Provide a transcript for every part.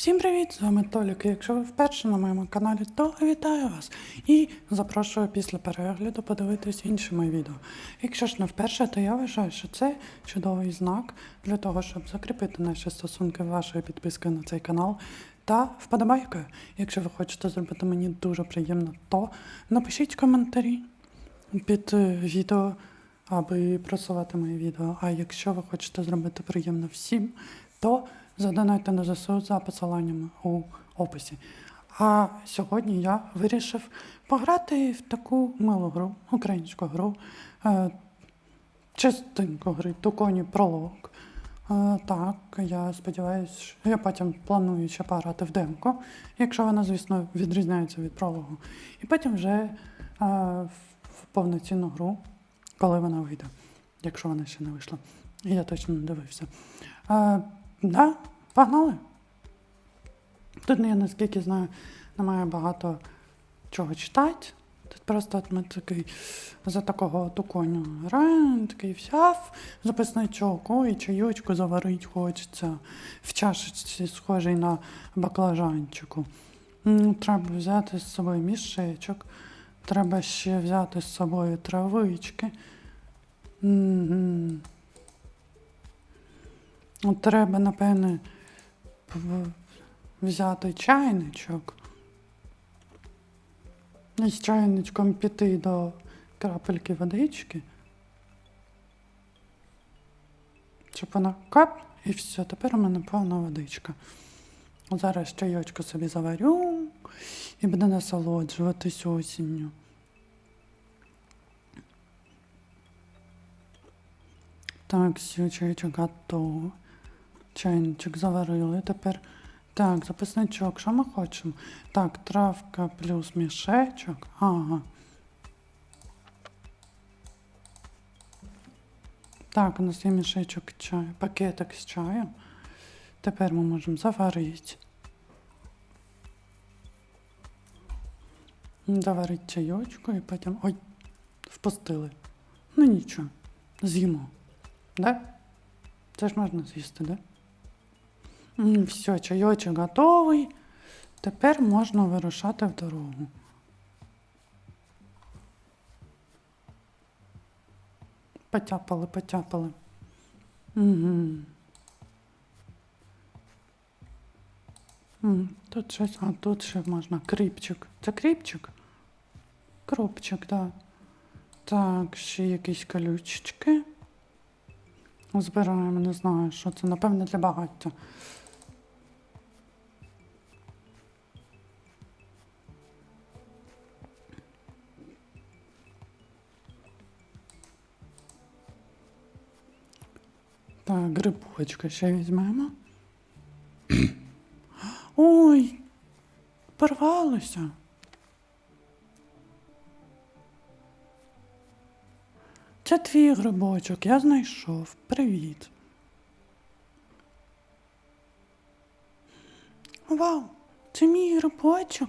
Всім привіт! З вами Толік. Якщо ви вперше на моєму каналі, то вітаю вас і запрошую після перегляду подивитись інші мої відео. Якщо ж не вперше, то я вважаю, що це чудовий знак для того, щоб закріпити наші стосунки вашою підпискою на цей канал та вподобайкою. Якщо ви хочете зробити мені дуже приємно, то напишіть коментарі під е, відео, аби просувати мої відео. А якщо ви хочете зробити приємно всім, то задонайте на ЗСУ за посиланнями у описі. А сьогодні я вирішив пограти в таку милу гру, українську гру, е, частинку гри Туконі пролог. Е, так, я сподіваюся, що я потім планую ще пограти в демку, якщо вона, звісно, відрізняється від прологу. І потім вже е, в повноцінну гру, коли вона вийде, якщо вона ще не вийшла. Я точно не дивився. Да, погнали. Тут я наскільки знаю, немає багато чого читати. Тут просто от ми такий за такого туконю граємо, такий взяв записничок, ой, чайочку заварить хочеться в чашечці, схожий на баклажанчику. Треба взяти з собою мішечок, треба ще взяти з собою травички. От Треба, напевне, взяти чайничок. І з чайничком піти до крапельки водички. Щоб вона кап, і все, тепер у мене повна водичка. Зараз чайочку собі заварю і буду насолоджуватись осінню. Так, все, чайчик готово. Чайничок заварили. Тепер так, записничок, що ми хочемо? Так, травка плюс мішечок. Ага. Так, у нас є мішечок чаю, пакетик з чаєм. Тепер ми можемо заварити. Заварити чайочку і потім. Ой, впустили. Ну нічого, з'їмо. Да? Це ж можна з'їсти, да? М, Все, чайочок готовий. Тепер можна вирушати в дорогу. Потяпали, потяпали. Угу. Тут щось, а тут ще можна кріпчик. Це кріпчик? Кропчик, так. Да. Так, ще якісь колючечки. Збираємо, не знаю, що це, напевне, для багаття. Грибочка ще візьмемо. Ой, порвалося. Це твій грибочок, я знайшов. Привіт. Вау, це мій грибочок.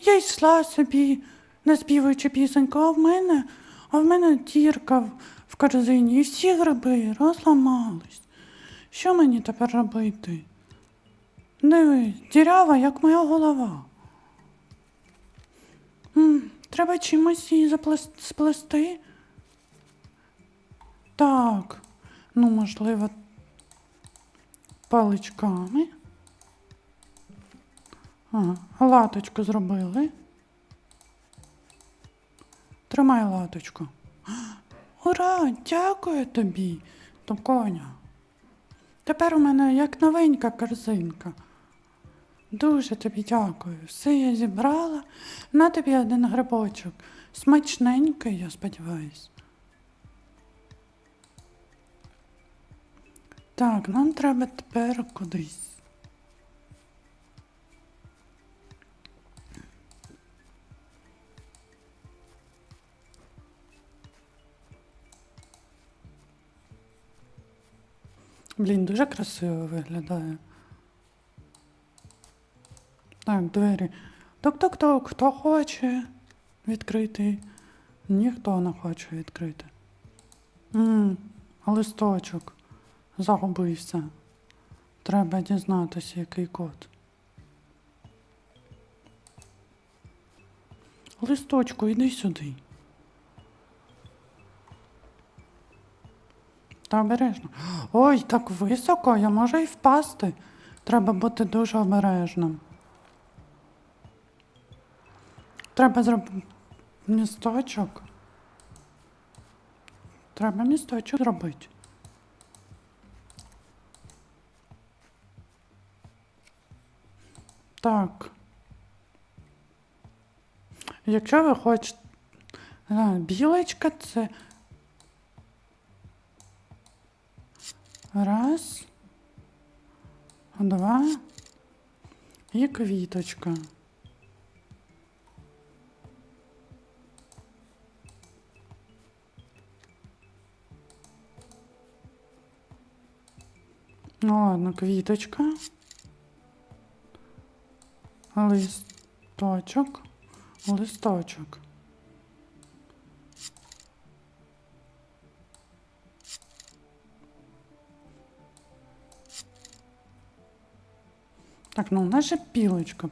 Я йшла собі, наспівуючи пісеньку, а в мене, а в мене дірка в корзині, і всі гриби розламались. Що мені тепер робити? Дивись, дірява, як моя голова. М, треба чимось її заплес- сплести. Так, ну, можливо, паличками. Ага, латочку зробили. Тримай латочку. Ура! Дякую тобі, Токоня. Тепер у мене як новенька корзинка. Дуже тобі дякую. Все я зібрала. На тобі один грибочок. Смачненький, я сподіваюсь. Так, нам треба тепер кудись. Блін, дуже красиво виглядає. Так, двері. Ток-ток-ток, хто хоче відкрити? Ніхто не хоче відкрити. Ммм, листочок. Загубився. Треба дізнатися, який код. Листочку, йди сюди. Та обережно. Ой, так високо, я можу і впасти. Треба бути дуже обережним. Треба зробити місточок. Треба місточок зробити. Так. Якщо ви хочете. Білочка це. Раз. Два. І квіточка. Ну ладно, квіточка. Листочок. Листочок. Так, ну у нас же пілочка.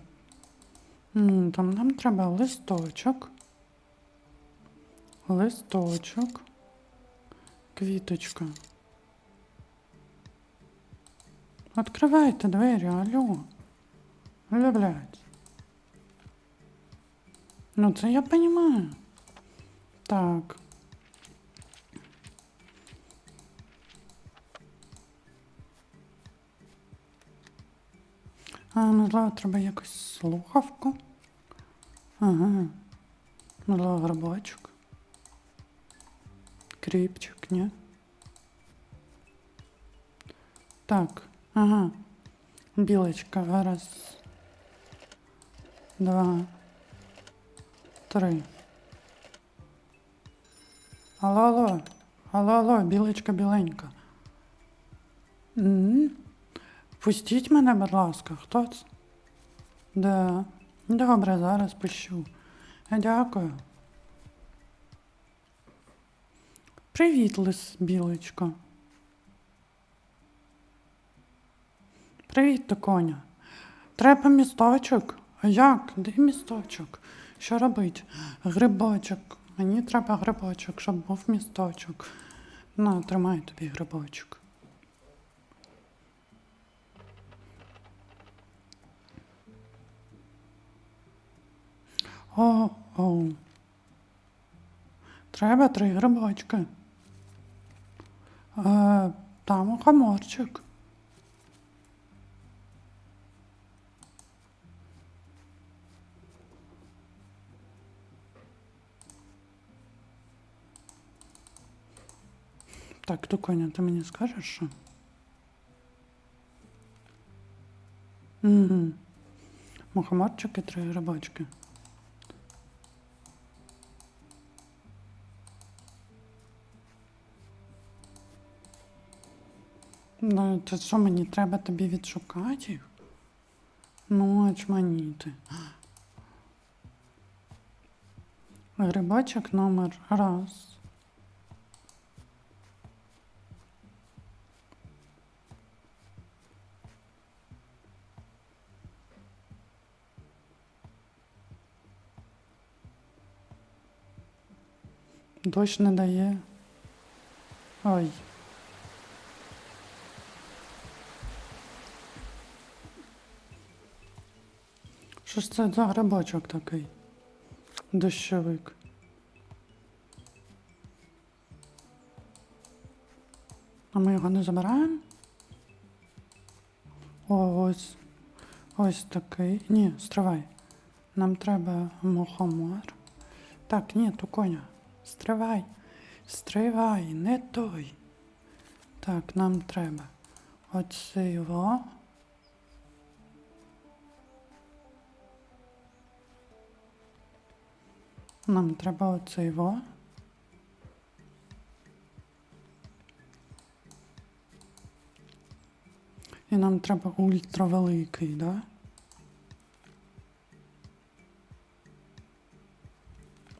М, Там нам треба листочок. Листочок. Квіточка. Открывайте двері, алло. Алло, блядь. Ну, це я понимаю. Так. А, можливо, треба якусь слухавку. Ага. Можливо, грибочок. Кріпчик, ні? Так, ага. Білочка, раз. Два. Три. Алло, алло. Алло, алло, білочка біленька. м Пустіть мене, будь ласка, хто це? Да. Добре, зараз пущу. Е, Дякую. Привіт, лис білочко. Привіт, ти коня. Треба місточок. А як? Де місточок? Що робить? Грибочок. Мені треба грибочок, щоб був місточок. На, тримай тобі грибочок. О, о. Треба три грибочки. Е, там хаморчик. Так, Туконя, ти мені скажеш, що? Угу. Мухоморчик і три грибочки. Ну, це що мені треба тобі відшукати? Ну, очманіти. Грибочок номер раз. Дощ не дає. Ой. Що ж це за грибочок такий? Дощовик. А ми його не забираємо? О, ось. Ось такий. Ні, стривай. Нам треба мухомор. Так, ні, то коня. Стривай. Стривай, не той. Так, нам треба. Оцей во. Нам треба оцей во. І нам треба ультравеликий, да?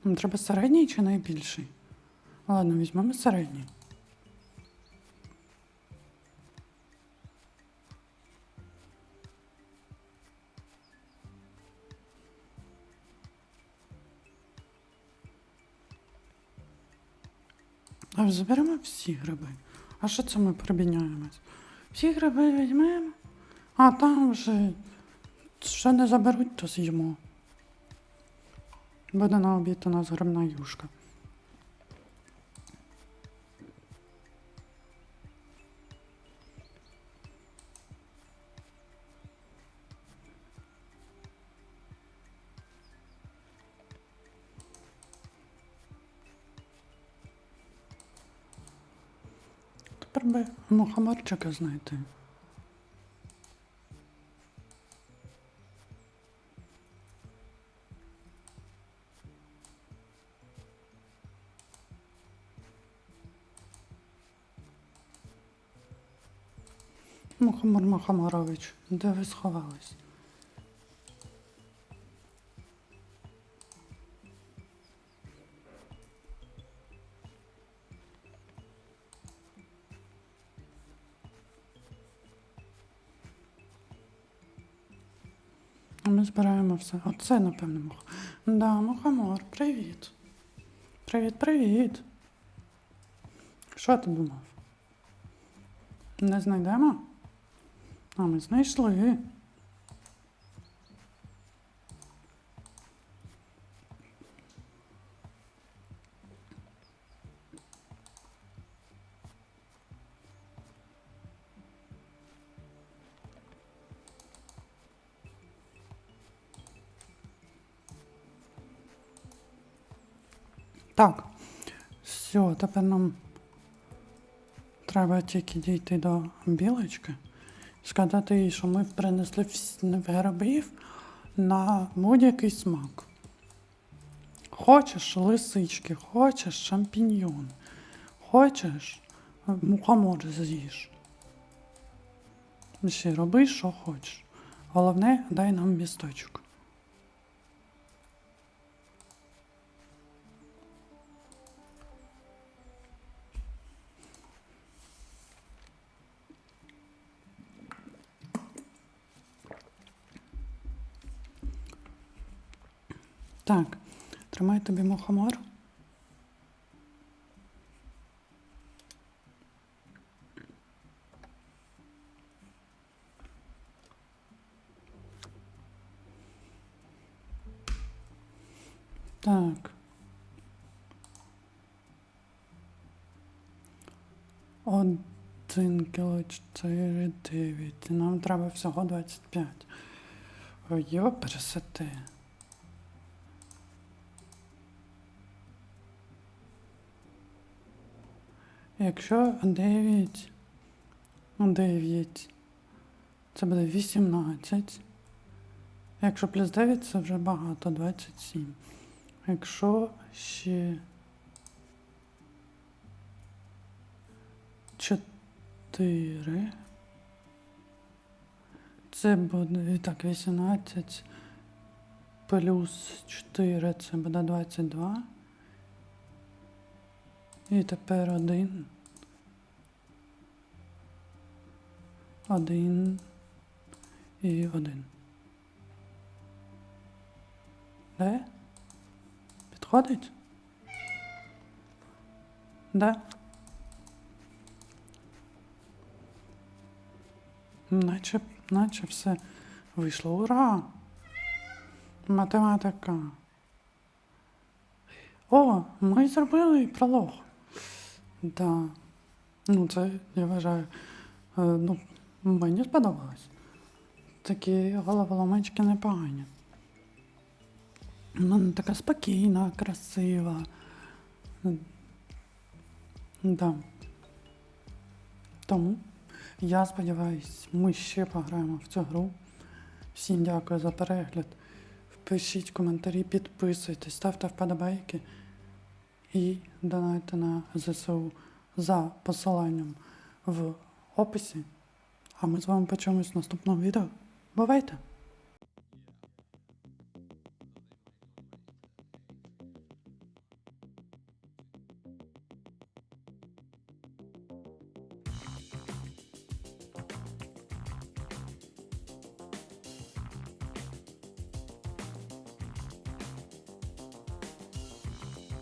Нам треба середній чи найбільший? Ладно, візьмемо середній. А заберемо всі гриби. А що це ми пробіняємось? Всі гриби візьмемо, а там вже що не заберуть, то з'їмо. Буде на обід у нас грибна юшка. Би мухоморчика знайти. Мухомор Мухоморович, де ви сховались? Ми все. Оце, напевно, муха. Да, мухомор, привіт. Привіт, привіт. Що ти думав? Не знайдемо? А ми знайшли. Так, все, тепер нам треба тільки дійти до білочки, сказати їй, що ми принесли всі грибів на будь-який смак. Хочеш лисички, хочеш шампіньйон, хочеш мухомор з'їж. Ще роби, що хочеш. Головне, дай нам місточок. Так, тримай тобі мухомор. Так. Один кіло чотири дев'ять. Нам треба всього 25. Ой, йо, пересети. Якщо 9, 9, це буде 18. Якщо плюс 9, це вже багато, 27. Якщо ще 4, це буде так, 18 плюс 4, це буде 22. І тепер один. Один і один. Де? Підходить? Да? Наче, наче все вийшло. Ура! Математика. О, ми зробили пролог. Да. Ну, це, я вважаю, е, ну, мені сподобалось. Такі головоломочки непогані. Ну, така спокійна, красива. Да. Тому я сподіваюсь, ми ще пограємо в цю гру. Всім дякую за перегляд. Пишіть коментарі, підписуйтесь, ставте вподобайки і донайте на ЗСУ за посиланням в описі. А ми з вами почуємось в наступному відео. Бувайте!